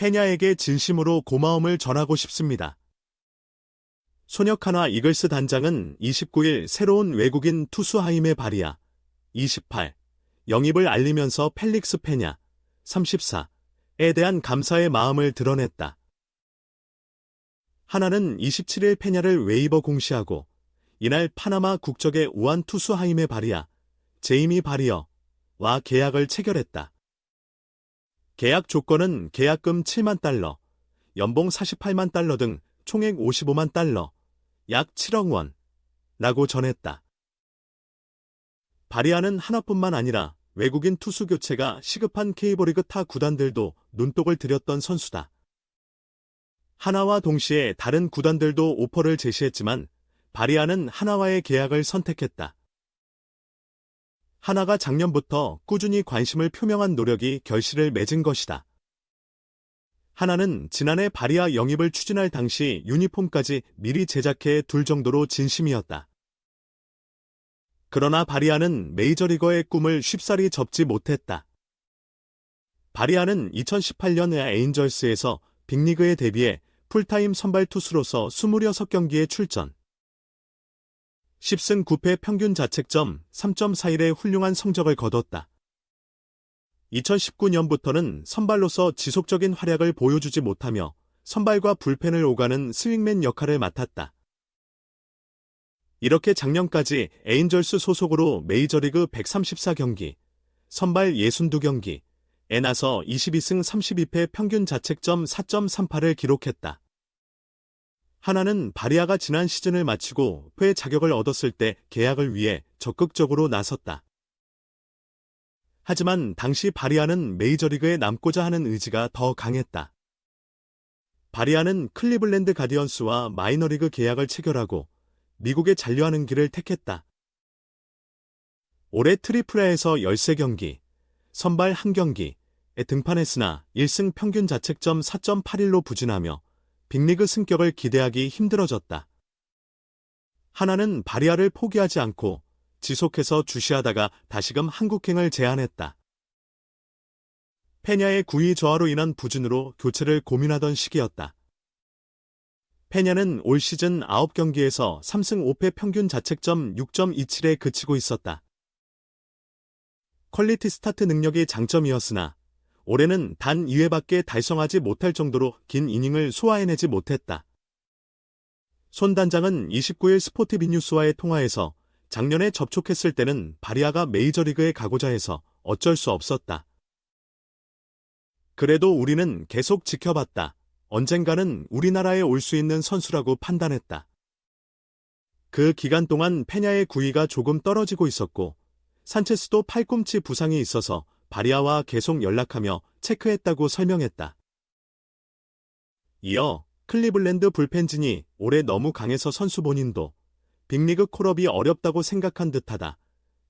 페냐에게 진심으로 고마움을 전하고 싶습니다. 소녀카나 이글스 단장은 29일 새로운 외국인 투수 하임의 바리아 28 영입을 알리면서 펠릭스 페냐 34에 대한 감사의 마음을 드러냈다. 하나는 27일 페냐를 웨이버 공시하고 이날 파나마 국적의 우한 투수 하임의 바리아 제이미 바리어와 계약을 체결했다. 계약 조건은 계약금 7만 달러, 연봉 48만 달러 등 총액 55만 달러, 약 7억 원, 라고 전했다. 바리아는 하나뿐만 아니라 외국인 투수 교체가 시급한 K버리그 타 구단들도 눈독을 들였던 선수다. 하나와 동시에 다른 구단들도 오퍼를 제시했지만 바리아는 하나와의 계약을 선택했다. 하나가 작년부터 꾸준히 관심을 표명한 노력이 결실을 맺은 것이다. 하나는 지난해 바리아 영입을 추진할 당시 유니폼까지 미리 제작해 둘 정도로 진심이었다. 그러나 바리아는 메이저리거의 꿈을 쉽사리 접지 못했다. 바리아는 2018년 에인절스에서 빅리그에 데뷔해 풀타임 선발 투수로서 26경기에 출전. 10승 9패 평균 자책점 3.41의 훌륭한 성적을 거뒀다. 2019년부터는 선발로서 지속적인 활약을 보여주지 못하며 선발과 불펜을 오가는 스윙맨 역할을 맡았다. 이렇게 작년까지 에인절스 소속으로 메이저리그 134경기, 선발 62경기, 에 나서 22승 32패 평균 자책점 4.38을 기록했다. 하나는 바리아가 지난 시즌을 마치고 회 자격을 얻었을 때 계약을 위해 적극적으로 나섰다. 하지만 당시 바리아는 메이저리그에 남고자 하는 의지가 더 강했다. 바리아는 클리블랜드 가디언스와 마이너리그 계약을 체결하고 미국에 잔류하는 길을 택했다. 올해 트리플레에서 13경기, 선발 1경기에 등판했으나 1승 평균 자책점 4.81로 부진하며 빅리그 승격을 기대하기 힘들어졌다. 하나는 바리아를 포기하지 않고 지속해서 주시하다가 다시금 한국행을 제안했다. 페냐의 구위 저하로 인한 부진으로 교체를 고민하던 시기였다. 페냐는 올 시즌 9경기에서 3승 5패 평균 자책점 6.27에 그치고 있었다. 퀄리티 스타트 능력이 장점이었으나 올해는 단 2회밖에 달성하지 못할 정도로 긴 이닝을 소화해내지 못했다. 손 단장은 29일 스포티비 뉴스와의 통화에서 작년에 접촉했을 때는 바리아가 메이저리그에 가고자 해서 어쩔 수 없었다. 그래도 우리는 계속 지켜봤다. 언젠가는 우리나라에 올 수 있는 선수라고 판단했다. 그 기간 동안 페냐의 구위가 조금 떨어지고 있었고 산체스도 팔꿈치 부상이 있어서 바리아와 계속 연락하며 체크했다고 설명했다. 이어 클리블랜드 불펜진이 올해 너무 강해서 선수 본인도 빅리그 콜업이 어렵다고 생각한 듯하다.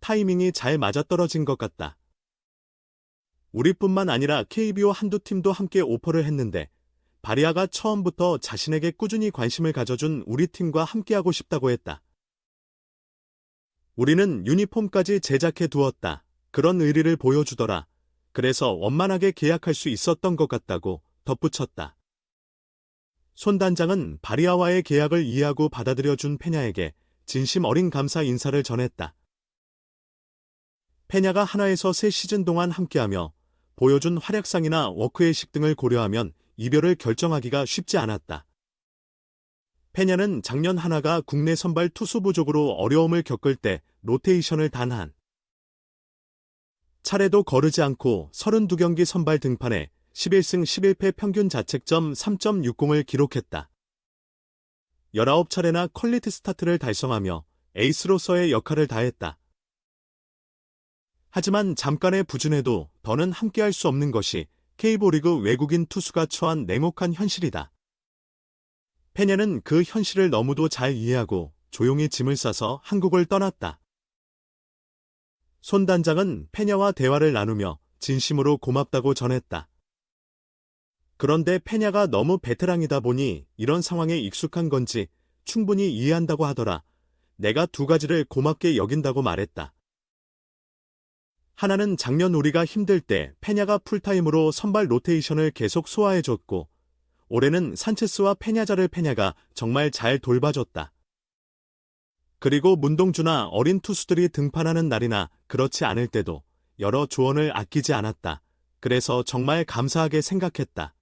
타이밍이 잘 맞아떨어진 것 같다. 우리뿐만 아니라 KBO 한두 팀도 함께 오퍼를 했는데 바리아가 처음부터 자신에게 꾸준히 관심을 가져준 우리 팀과 함께하고 싶다고 했다. 우리는 유니폼까지 제작해 두었다. 그런 의리를 보여주더라. 그래서 원만하게 계약할 수 있었던 것 같다고 덧붙였다. 손 단장은 바리아와의 계약을 이해하고 받아들여준 페냐에게 진심 어린 감사 인사를 전했다. 페냐가 하나에서 세 시즌 동안 함께하며 보여준 활약상이나 워크의식 등을 고려하면 이별을 결정하기가 쉽지 않았다. 페냐는 작년 하나가 국내 선발 투수 부족으로 어려움을 겪을 때 로테이션을 단한 차례도 거르지 않고 32경기 선발 등판에 11승 11패 평균 자책점 3.60을 기록했다. 19차례나 퀄리티 스타트를 달성하며 에이스로서의 역할을 다했다. 하지만 잠깐의 부진에도 더는 함께할 수 없는 것이 K보리그 외국인 투수가 처한 냉혹한 현실이다. 페냐는 그 현실을 너무도 잘 이해하고 조용히 짐을 싸서 한국을 떠났다. 손 단장은 페냐와 대화를 나누며 진심으로 고맙다고 전했다. 그런데 페냐가 너무 베테랑이다 보니 이런 상황에 익숙한 건지 충분히 이해한다고 하더라. 내가 두 가지를 고맙게 여긴다고 말했다. 하나는 작년 우리가 힘들 때 페냐가 풀타임으로 선발 로테이션을 계속 소화해줬고, 올해는 산체스와 페냐자를 페냐가 정말 잘 돌봐줬다. 그리고 문동주나 어린 투수들이 등판하는 날이나 그렇지 않을 때도 여러 조언을 아끼지 않았다. 그래서 정말 감사하게 생각했다.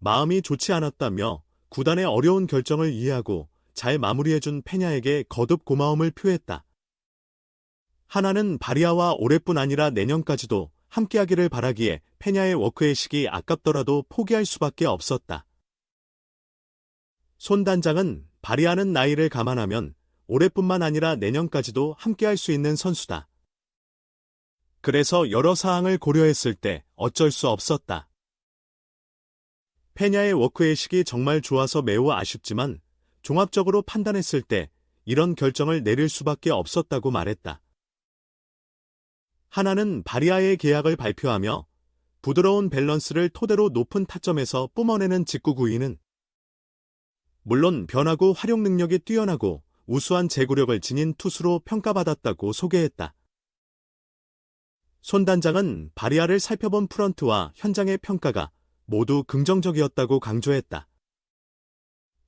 마음이 좋지 않았다며 구단의 어려운 결정을 이해하고 잘 마무리해준 페냐에게 거듭 고마움을 표했다. 하나는 바리아와 올해뿐 아니라 내년까지도 함께하기를 바라기에 페냐의 워크의식이 아깝더라도 포기할 수밖에 없었다. 손 단장은 바리아는 나이를 감안하면 올해뿐만 아니라 내년까지도 함께할 수 있는 선수다. 그래서 여러 사항을 고려했을 때 어쩔 수 없었다. 페냐의 워크의식이 정말 좋아서 매우 아쉽지만 종합적으로 판단했을 때 이런 결정을 내릴 수밖에 없었다고 말했다. 하나는 바리아의 계약을 발표하며 부드러운 밸런스를 토대로 높은 타점에서 뿜어내는 직구 구위는 물론 변화구 활용 능력이 뛰어나고 우수한 제구력을 지닌 투수로 평가받았다고 소개했다. 손 단장은 바리아를 살펴본 프런트와 현장의 평가가 모두 긍정적이었다고 강조했다.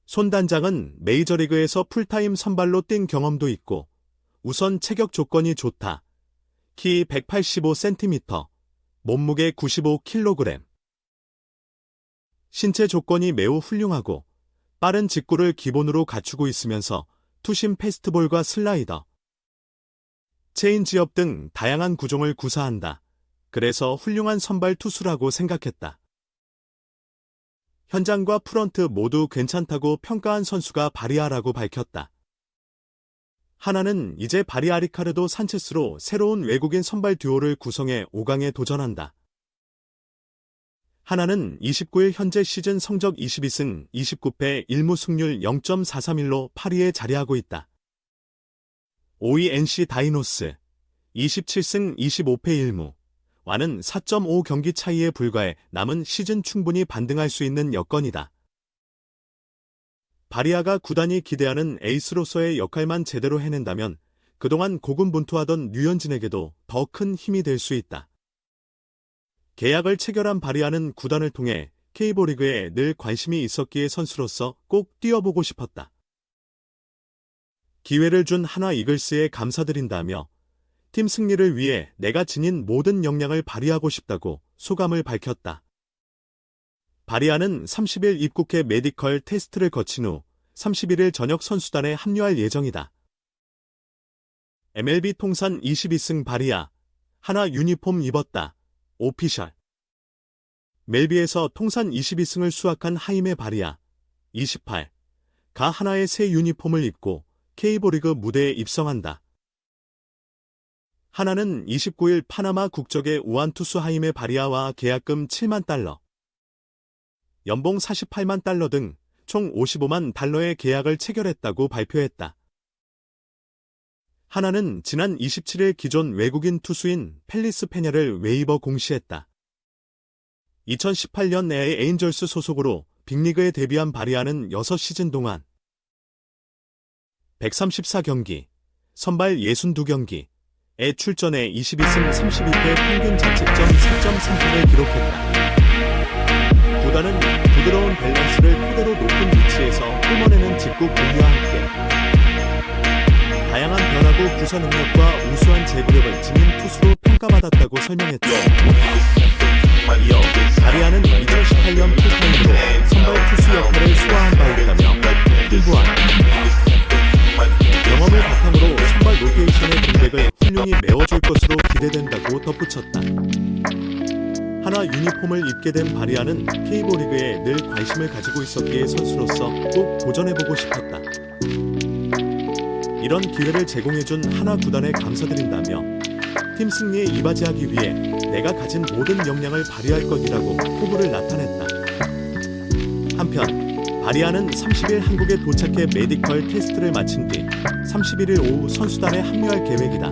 손 단장은 메이저리그에서 풀타임 선발로 뛴 경험도 있고 우선 체격 조건이 좋다. 키 185cm, 몸무게 95kg. 신체 조건이 매우 훌륭하고 빠른 직구를 기본으로 갖추고 있으면서 투심 패스트볼과 슬라이더, 체인 지업 등 다양한 구종을 구사한다. 그래서 훌륭한 선발 투수라고 생각했다. 현장과 프런트 모두 괜찮다고 평가한 선수가 바리아라고 밝혔다. 하나는 이제 바리아 리카르도 산체스로 새로운 외국인 선발 듀오를 구성해 5강에 도전한다. 하나는 29일 현재 시즌 성적 22승 29패 1무 승률 0.431로 8위에 자리하고 있다. 5위 NC 다이노스 27승 25패 1무 와는 4.5 경기 차이에 불과해 남은 시즌 충분히 반등할 수 있는 여건이다. 바리아가 구단이 기대하는 에이스로서의 역할만 제대로 해낸다면 그동안 고군분투하던 류현진에게도 더 큰 힘이 될 수 있다. 계약을 체결한 바리아는 구단을 통해 K보리그에 늘 관심이 있었기에 선수로서 꼭 뛰어보고 싶었다. 기회를 준 하나 이글스에 감사드린다며 팀 승리를 위해 내가 지닌 모든 역량을 발휘하고 싶다고 소감을 밝혔다. 바리아는 30일 입국해 메디컬 테스트를 거친 후 31일 저녁 선수단에 합류할 예정이다. MLB 통산 22승 바리아, 하나 유니폼 입었다. 오피셜. 멜비에서 통산 22승을 수확한 하임의 바리아, 28. 가 하나의 새 유니폼을 입고 K보리그 무대에 입성한다. 하나는 29일 파나마 국적의 우한투수 하임의 바리아와 계약금 7만 달러, 연봉 48만 달러 등 총 55만 달러의 계약을 체결했다고 발표했다. 하나는 지난 27일 기존 외국인 투수인 펠리스 페냐를 웨이버 공시했다. 2018년 내에 에인절스 소속으로 빅리그에 데뷔한 바리아는 6시즌 동안 134경기, 선발 62경기에 출전해 22승 32패 평균 자책점 4.3패를 기록했다. 구단은 부드러운 밸런스를 토대로 높은 위치에서 뿜어내는 직구 공유와 함께 변화구 구사 능력과 우수한 제구력을 지닌 투수로 평가받았다고 설명했죠. 이어 바리아는 2018년 풀타임으로 선발 투수 역할을 소화한 바 있다며 일부한 경험을 바탕으로 선발 로테이션의 공백을 훌륭히 메워줄 것으로 기대된다고 덧붙였다. 하나 유니폼을 입게 된 바리아는 K보리그에 늘 관심을 가지고 있었기에 선수로서 꼭 도전해보고 싶었다. 이런 기회를 제공해준 하나 구단에 감사드린다며 팀 승리에 이바지하기 위해 내가 가진 모든 역량을 발휘할 것이라고 포부를 나타냈다. 한편 바리아는 30일 한국에 도착해 메디컬 테스트를 마친 뒤 31일 오후 선수단에 합류할 계획이다.